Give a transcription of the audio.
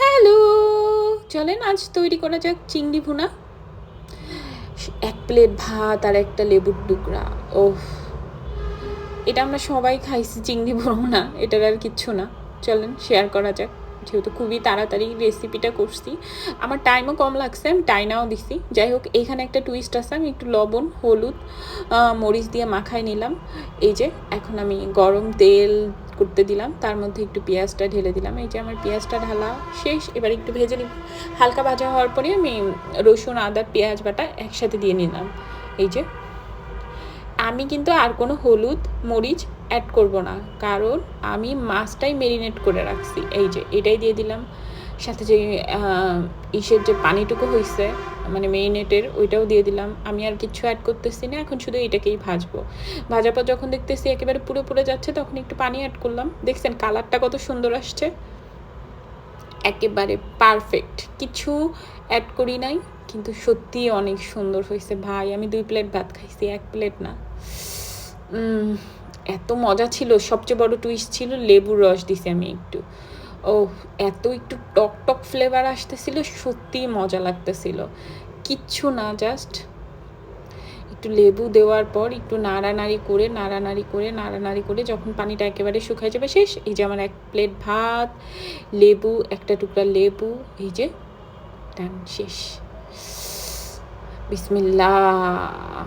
Hello, চলেন আজ তৈরি করা যাক চিংড়ি ভুনা। এক প্লেট ভাত আর একটা লেবুর টুকরা ও এটা আমরা সবাই খাইছি চিংড়ি ভুনা, এটার আর কিচ্ছু না। চলেন শেয়ার করা যাক, যেহেতু খুবই তাড়াতাড়ি রেসিপিটা করছি। আমার টাইমও কম লাগছে, আমি টাইনাও দিছি। যাই হোক, এখানে একটা টুইস্ট আছে, আমি একটু লবণ, হলুদ মরিচ দিয়ে মাখায় নিলাম। এই যে, এখন আমি গরম তেল করতে দিলাম। তার মধ্যে একটু পেঁয়াজটা ঢেলে দিলাম। এই যে আমার পেঁয়াজটা ঢালা শেষ, এবার একটু ভেজে নিব। হালকা ভাজা হওয়ার পরে আমি রসুন, আদা, পেঁয়াজ বাটা একসাথে দিয়ে নিলাম। এই যে। আমি কিন্তু আর কোনো হলুদ, মরিচ অ্যাড করব না। কারণ আমি মাছটাই মেরিনেট করে রাখছি। এই যে, এটাই দিয়ে দিলাম। সাথে যে ইসের যে পানিটুকু হয়েছে মানে মেরিনেটের ওইটাও দিয়ে দিলাম। আমি আর কিছু অ্যাড করতেছি না, এখন শুধু এটাকেই ভাজবো। ভাজার পর যখন দেখতেছি একেবারে পুরো পুরো যাচ্ছে, তখন একটু পানি অ্যাড করলাম। দেখছেন কালারটা কত সুন্দর আসছে। একেবারে পারফেক্ট কিছু অ্যাড করি নাই, কিন্তু সত্যি অনেক সুন্দর হয়েছে ভাই, আমি দুই প্লেট ভাত খাইছি, এক প্লেট না। এত মজা ছিল। সবচেয়ে বড় টুইস্ট ছিল লেবুর রস দিছি আমি একটু। ও এত একটু টক টক ফ্লেভার আসতেছিল সত্যি মজা লাগতেছিল। কিচ্ছু না জাস্ট একটু লেবু দেওয়ার পর একটু নাড়ানাড়ি করে নাড়ানাড়ি করে নাড়ানাড়ি করে যখন পানিটা একেবারে শুকায় যাবে শেষ, এই যে আমার এক প্লেট ভাত, লেবু, একটা টুকরা লেবু, এই যে ডান শেষ। বিসমিল্লাহ।